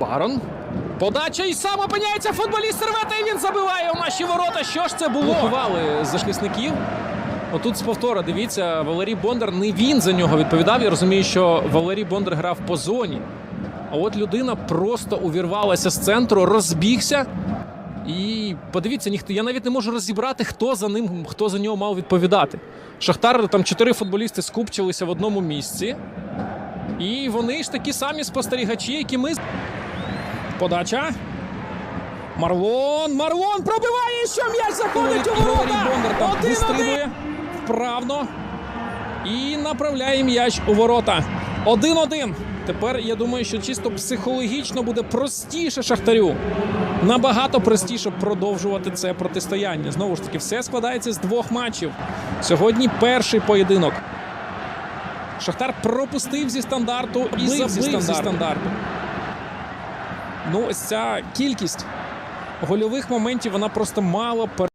Барон. Подача і сам опиняється футболіст сервета, і він забиває у наші ворота. Що ж це було? Блокували захисників. Отут з повтора, дивіться, Валерій Бондар не він за нього відповідав. Я розумію, що Валерій Бондар грав по зоні. А от людина просто увірвалася з центру, розбігся. І подивіться, ніхто. Я навіть не можу розібрати, хто за ним, хто за нього мав відповідати. Шахтар там чотири футболісти скупчилися в одному місці. І вони ж такі самі спостерігачі, які ми. Подача. Марлон. Марлон пробиває, що м'яч заходить у ворота. Бондар там Один-один. вистрибує. Вправно. І направляє м'яч у ворота. Один-один. Тепер я думаю, що чисто психологічно буде простіше Шахтарю. Набагато простіше продовжувати це протистояння. Знову ж таки, все складається з двох матчів. Сьогодні перший поєдинок. Шахтар пропустив зі стандарту і Бив забив зі стандарту. стандарту. Ну, ось ця кількість гольових моментів вона просто мало